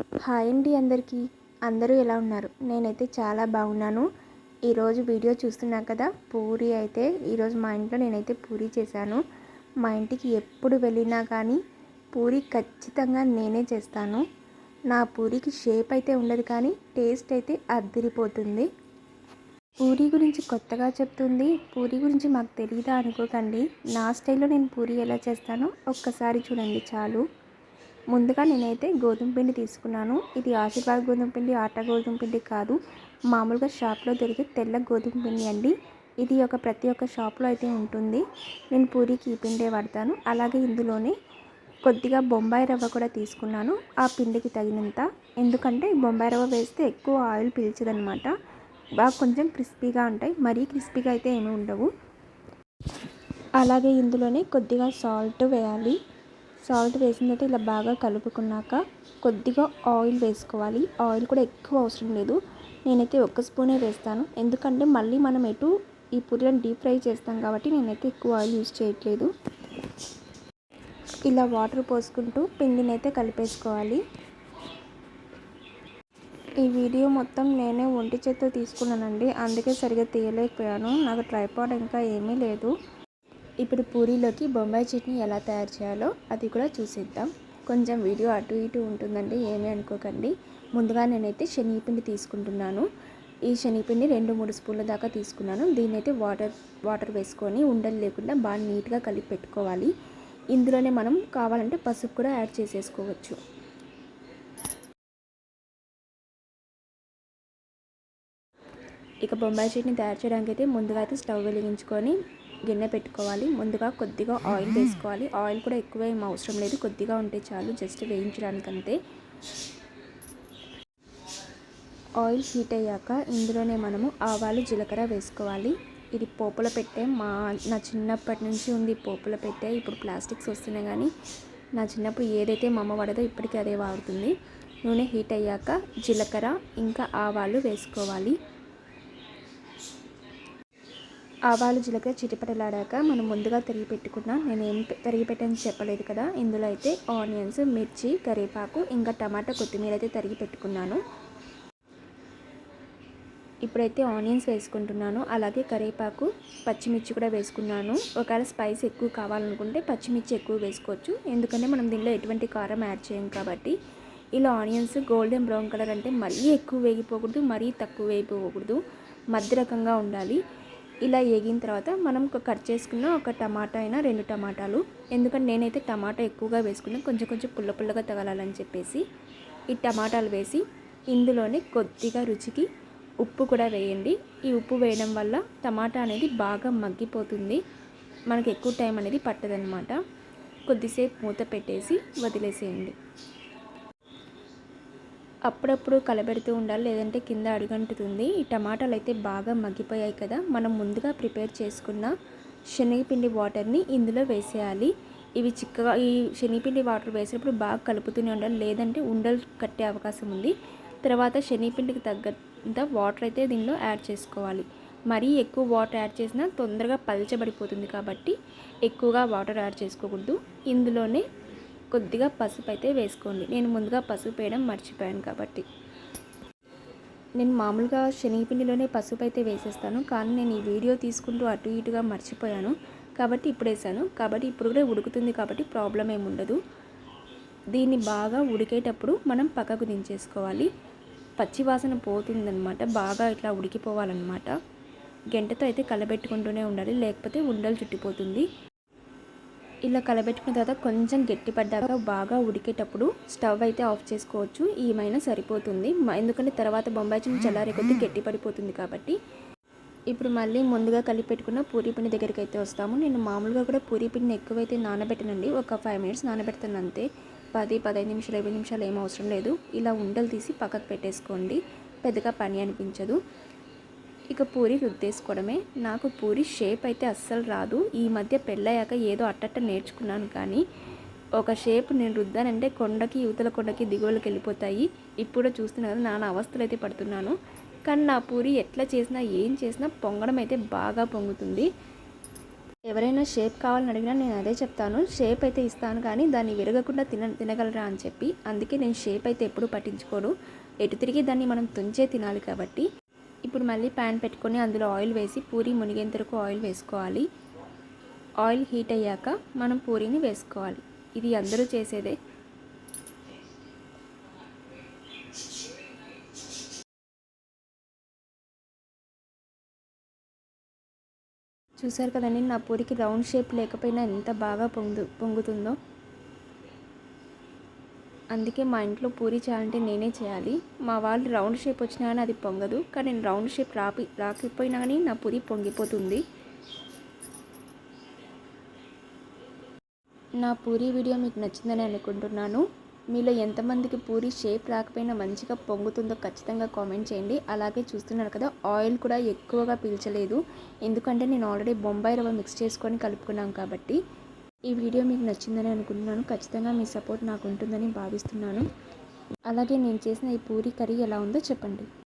Hi అండి అందరికీ. అందరూ ఎలా ఉన్నారు? నేనైతే చాలా బాగున్నాను. ఈరోజు వీడియో చూస్తున్నా కదా పూరి అయితే ఈరోజు మా ఇంట్లో నేనైతే పూరి చేశాను. మా ఇంటికి ఎప్పుడు వెళ్ళినా కానీ పూరి ఖచ్చితంగా నేనే చేస్తాను. నా పూరికి షేప్ అయితే ఉండదు కానీ టేస్ట్ అయితే అద్దిరిపోతుంది పూరి గురించి కొత్తగా చెప్తుంది. పూరి గురించి మాకు తెలియదా అనుకోకండి. నా స్టైల్లో నేను పూరి ఎలా చేస్తానో ఒక్కసారి చూడండి చాలు. ముందుగా నేనైతే గోధుమ పిండి తీసుకున్నాను. ఇది ఆశీర్వాద్ గోధుమ పిండి ఆటా గోధుమ పిండి కాదు. మామూలుగా షాప్లో దొరికే తెల్ల గోధుమ పిండి అండి. ఇది ఒక ప్రతి ఒక్క షాప్లో అయితే ఉంటుంది. నేను పూరికి ఈ పిండే వాడతాను. అలాగే ఇందులోనే కొద్దిగా బొంబాయి రవ్వ కూడా తీసుకున్నాను. ఆ పిండికి తగినంత. ఎందుకంటే బొంబాయి రవ్వ వేస్తే ఎక్కువ ఆయిల్ పీల్చదనమాట బాగా కొంచెం క్రిస్పీగా ఉంటాయి. మరీ క్రిస్పీగా అయితే ఏమి ఉండవు. అలాగే ఇందులోనే కొద్దిగా సాల్ట్ వేయాలి. సాల్ట్ వేసిన తర్వాత ఇలా బాగా కలుపుకున్నాక కొద్దిగా ఆయిల్ వేసుకోవాలి. ఆయిల్ కూడా ఎక్కువ అవసరం లేదు. నేనైతే ఒక్క స్పూనే వేస్తాను. ఎందుకంటే మళ్ళీ మనం ఎటు ఈ పూరీలను డీప్ ఫ్రై చేస్తాం కాబట్టి నేనైతే ఎక్కువ ఆయిల్ యూజ్ చేయట్లేదు. ఇలా వాటర్ పోసుకుంటూ పిండిని అయితే కలిపేసుకోవాలి. ఈ వీడియో మొత్తం నేనే ఒంటి చేత్తో తీసుకున్నానండి. అందుకే సరిగ్గా తీయలేకపోయాను. నాకు ట్రైపాడ్ ఇంకా ఏమీ లేదు. ఇప్పుడు పూరీలోకి బొంబాయి చట్నీ ఎలా తయారు చేయాలో అది కూడా చూసేద్దాం. కొంచెం వీడియో అటు ఇటు ఉంటుందండి ఏమీ అనుకోకండి. ముందుగా నేనైతే శనగపిండి తీసుకుంటున్నాను. ఈ శనగపిండి రెండు మూడు స్పూన్ల దాకా తీసుకున్నాను. దీన్నైతే వాటర్ వాటర్ వేసుకొని ఉండలు లేకుండా బాగా నీట్గా కలిపి పెట్టుకోవాలి. ఇందులోనే మనం కావాలంటే పసుపు కూడా యాడ్ చేసేసుకోవచ్చు. ఇక బొంబాయి చట్నీ తయారు చేయడానికి అయితే ముందుగా అయితే స్టవ్ వెలిగించుకొని గిన్నె పెట్టుకోవాలి. ముందుగా కొద్దిగా ఆయిల్ వేసుకోవాలి. ఆయిల్ కూడా ఎక్కువ ఏం అవసరం లేదు. కొద్దిగా ఉంటే చాలు. జస్ట్ వేయించడానికంతే. ఆయిల్ హీట్ అయ్యాక ఇందులోనే మనము ఆవాలు జీలకర్ర వేసుకోవాలి. ఇది పోపుల పెట్టే మా నా చిన్నప్పటి నుంచి ఉంది పోపుల పెట్టే. ఇప్పుడు ప్లాస్టిక్స్ వస్తున్నాయి కానీ నా చిన్నప్పుడు ఏదైతే మా అమ్మ వాడదో ఇప్పటికీ అదే వాడుతుంది. నూనె హీట్ అయ్యాక జీలకర్ర ఇంకా ఆవాలు వేసుకోవాలి. ఆవాలు జీలకర్ర చిటిపటలాడాక మనం ముందుగా తరిగి పెట్టుకున్న నేను ఏం తరిగి పెట్టని చెప్పలేదు కదా. ఇందులో అయితే ఆనియన్స్ మిర్చి కరివేపాకు ఇంకా టమాటా కొత్తిమీర అయితే తరిగి పెట్టుకున్నాను ఇప్పుడైతే ఆనియన్స్ వేసుకుంటున్నాను. అలాగే కరివేపాకు పచ్చిమిర్చి కూడా వేసుకున్నాను. ఒకవేళ స్పైస్ ఎక్కువ కావాలనుకుంటే పచ్చిమిర్చి ఎక్కువ వేసుకోవచ్చు. ఎందుకంటే మనం దీనిలో ఎటువంటి కారం యాడ్ చేయం కాబట్టి. ఇలా ఆనియన్స్ గోల్డెన్ బ్రౌన్ కలర్ అంటే మరీ ఎక్కువ వేగిపోకూడదు మరీ తక్కువ వేగిపోకూడదు. మధ్య రకంగా ఉండాలి. ఇలా వేగిన తర్వాత మనం కట్ చేసుకున్న ఒక టమాటా అయినా రెండు టమాటాలు. ఎందుకంటే నేనైతే టమాటా ఎక్కువగా వేసుకున్నాను కొంచెం కొంచెం పుల్ల పుల్లగా తగలాలని చెప్పేసి ఈ టమాటాలు వేసి ఇందులోనే కొద్దిగా రుచికి ఉప్పు కూడా వేయండి. ఈ ఉప్పు వేయడం వల్ల టమాటా అనేది బాగా మగ్గిపోతుంది. మనకి ఎక్కువ టైం అనేది పట్టదనమాట కొద్దిసేపు మూత పెట్టేసి వదిలేసేయండి. అప్పుడప్పుడు కలబెడుతూ ఉండాలి లేదంటే కింద అడుగంటుతుంది. ఈ టమాటాలు అయితే బాగా మగ్గిపోయాయి కదా. మనం ముందుగా ప్రిపేర్ చేసుకున్న శనగపిండి వాటర్ని ఇందులో వేసేయాలి. ఇవి చిక్కగా ఈ శనగపిండి వాటర్ వేసినప్పుడు బాగా కలుపుతూనే ఉండాలి లేదంటే ఉండలు కట్టే అవకాశం ఉంది. తర్వాత శనగపిండికి తగ్గంత వాటర్ అయితే దీనిలో యాడ్ చేసుకోవాలి. మరీ ఎక్కువ వాటర్ యాడ్ చేసినా తొందరగా పలచబడిపోతుంది కాబట్టి ఎక్కువగా వాటర్ యాడ్ చేసుకోకూడదు. ఇందులోనే కొద్దిగా పసుపు అయితే వేసుకోండి. నేను ముందుగా పసుపు వేయడం మర్చిపోయాను కాబట్టి. నేను మామూలుగా శనగపిండిలోనే పసుపు అయితే వేసేస్తాను. కానీ నేను ఈ వీడియో తీసుకుంటూ అటు ఇటుగా మర్చిపోయాను. కాబట్టి ఇప్పుడు వేసాను. కాబట్టి ఇప్పుడు కూడా ఉడుకుతుంది కాబట్టి ప్రాబ్లం ఏమి ఉండదు. దీన్ని బాగా ఉడికేటప్పుడు మనం పక్కకు దించేసుకోవాలి. పచ్చి వాసన పోతుందనమాట బాగా ఇట్లా ఉడికిపోవాలన్నమాట. గంటతో అయితే కలబెట్టుకుంటూనే ఉండాలి. లేకపోతే ఉండలు చుట్టిపోతుంది. ఇలా కలబెట్టుకున్న తర్వాత కొంచెం గట్టిపడ్డాక బాగా ఉడికేటప్పుడు స్టవ్ అయితే ఆఫ్ చేసుకోవచ్చు. ఏమైనా సరిపోతుంది. ఎందుకంటే తర్వాత బొంబాయి చిన్న చల్లారే కొద్దీ గట్టి పడిపోతుంది కాబట్టి. ఇప్పుడు మళ్ళీ ముందుగా కలిపి పెట్టుకున్న పూరీ పిండి దగ్గరికి అయితే వస్తాము. నేను మామూలుగా కూడా పూరీ పిండిని ఎక్కువైతే నానబెట్టనండి. ఒక ఫైవ్ మినిట్స్ నానబెడతాను అంతే. పది పదహైదు నిమిషాలు ఇరవై నిమిషాలు ఏం అవసరం లేదు. ఇలా ఉండలు తీసి పక్కకు పెట్టేసుకోండి. పెద్దగా పని అనిపించదు. ఇక పూరి రుద్దేసుకోవడమే. నాకు పూరి షేప్ అయితే అస్సలు రాదు. ఈ మధ్య పెళ్ళయ్యాక ఏదో అట్టట్ట నేర్చుకున్నాను కానీ ఒక షేప్ నేను రుద్దానంటే కొండకి యువతల కొండకి దిగువలకు వెళ్ళిపోతాయి. ఇప్పుడు చూస్తున్నారు నాన్న అవస్థలు అయితే పడుతున్నాను. కానీ నా పూరి ఎట్లా చేసినా ఏం చేసినా పొంగడం అయితే బాగా పొంగుతుంది. ఎవరైనా షేప్ కావాలని అడిగినా నేను అదే చెప్తాను. షేప్ అయితే ఇస్తాను కానీ దాన్ని విరగకుండా తిన తినగలరా అని చెప్పి. అందుకే నేను షేప్ అయితే ఎప్పుడు పట్టించుకోను. ఎటు తిరిగి దాన్ని మనం తుంచే తినాలి కాబట్టి. ఇప్పుడు మళ్ళీ ప్యాన్ పెట్టుకొని అందులో ఆయిల్ వేసి పూరి మునిగేంత వరకు ఆయిల్ వేసుకోవాలి. ఆయిల్ హీట్ అయ్యాక మనం పూరీని వేసుకోవాలి. ఇది అందరూ చేసేదే. చూసారు కదండి నా పూరికి రౌండ్ షేప్ లేకపోయినా ఎంత బాగా పొంగు పొంగుతుందో. అందుకే మా ఇంట్లో పూరి చేయాలంటే నేనే చేయాలి. మా వాళ్ళు రౌండ్ షేప్ వచ్చినా కానీ అది పొంగదు. కానీ నేను రౌండ్ షేప్ రాపి రాకపోయినా కానీ నా పూరి పొంగిపోతుంది. నా పూరి వీడియో మీకు నచ్చిందని అనుకుంటున్నాను. మీలో ఎంతమందికి పూరి షేప్ రాకపోయినా మంచిగా పొంగుతుందో ఖచ్చితంగా కామెంట్ చేయండి. అలాగే చూస్తున్నారు కదా ఆయిల్ కూడా ఎక్కువగా పీల్చలేదు. ఎందుకంటే నేను ఆల్రెడీ బొంబాయి రవ్వ మిక్స్ చేసుకొని కలుపుకున్నాం కాబట్టి ఈ వీడియో మీకు నచ్చిందని అనుకుంటున్నాను. ఖచ్చితంగా మీ సపోర్ట్ నాకు ఉంటుందని భావిస్తున్నాను. అలాగే నేను చేసిన ఈ పూరి కర్రీ ఎలా ఉందో చెప్పండి.